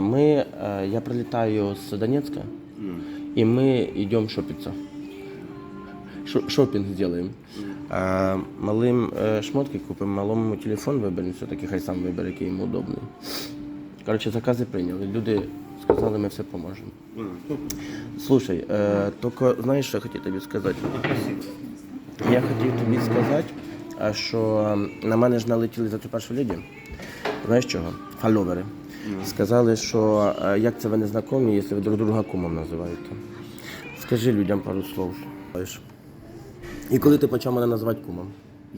мы, э, я прилетаю с Донецка, и мы идем шопиться. Шо- Шопінг сделаем. А, малим е, шмотки купимо, малому телефон виберемо, все-таки хай сам вибере, який йому удобний. Коротше, закази прийняли. Люди сказали, ми все поможемо. Слушай, е, тільки знаєш, що я хотів тобі сказати? Я хотів тобі сказати, а що ем, на мене ж налетіли за цю першу леді. Знаєш чого? Фальовери. Сказали, що е, як це ви не знайомі, якщо ви друг друга кумом називаєте. Скажи людям пару слов. Знаєш. І коли ти почав мене називати кумом?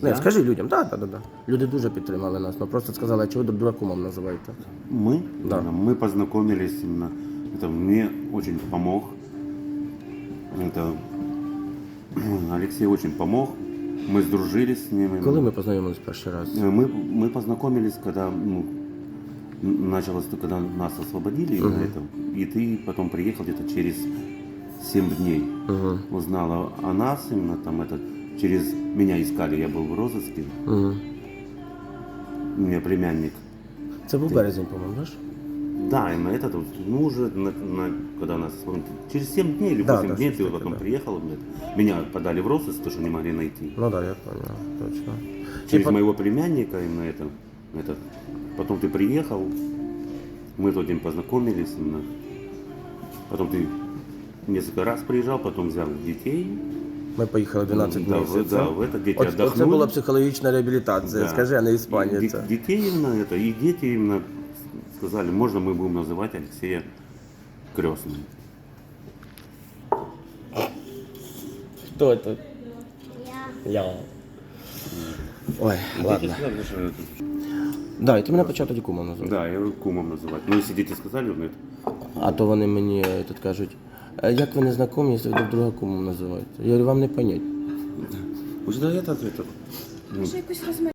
Не, скажи людям, так, так, так. Да. Люди дуже підтримали нас, але просто сказали, а чого ви друг друга кумом називаєте? Мы? Да. Мы познакомились именно. Это мне очень помог. Это Алексей очень помог. Мы сдружились с ним. Коли ми познайомились перший раз? Э, Мы, мы познакомились, когда ну, н- началось, то, когда нас освободили именно это. И ты потом приехал где-то через 7 дней. Угу. Узнала о нас именно там это. Через меня искали, я был в розыске. Угу. У меня племянник Це був березень, по-моєму, знаєш? Да, и на этот вот, ну уже на, на- когда нас вспомнили, через 7 дней или 8 Да, да, дней что-то ты потом да. приехал, блядь, меня подали в розыск, потому что не могли найти. Ну так, да, я понял, точно. Через Типа- моего племянника именно это, этот, потом ты приехал, мы тот день познакомились именно, потом ты несколько раз приезжал, потом взял детей, Ми поїхали 12 Да, місяців. в- да, в это дети От, оце отдохнули. була психологічна реабілітація, Да. скажи, а не И Іспанія. де- це. детей именно это, и дети именно сказали, можно мы будем называть Алексея крестным. Хто це? Я. Я. Ой, ладно. Сказали, что это- Да, і ти мене почав тоді кумом називати. Да, я говорю, кумом называть. Ну, если дети сказали, ну, это... А то вони мені е, тут кажуть, «Е, як ви не знайомі, якщо ви друг друга кумом називаєте? Я говорю, вам не понять. Уже да, это, это, ну, Може якусь розмовляти?